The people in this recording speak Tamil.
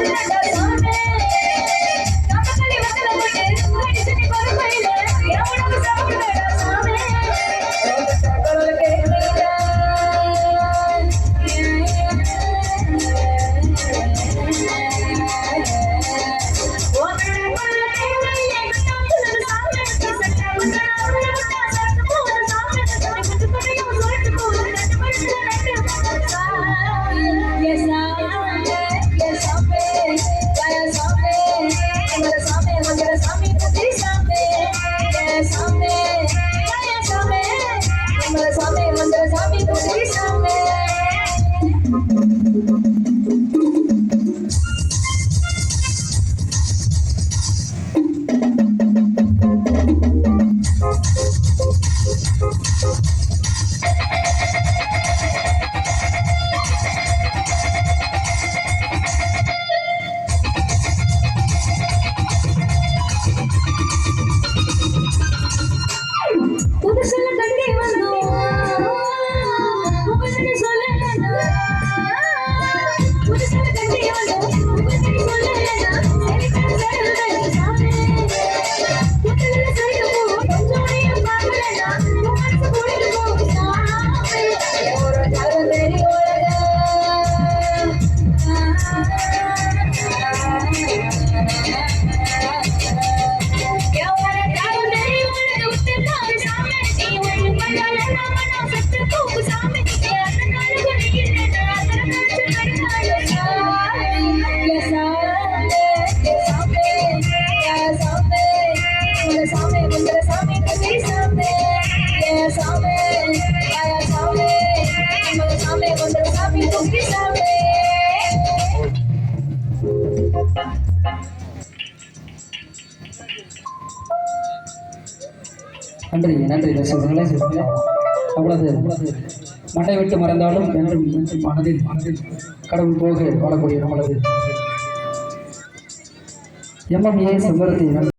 Let's go. ハハハハ! நன்றி நன்றி நன்றி. ரசிகர்களே அவ்வளவு மண்ணை விட்டு மறந்தாலும் என்றும் என்றும் மனதில் மனதில் கடவுள் போக வாழக்கூடிய நம்மளது எம்எம்ஏ செம்பருத்தி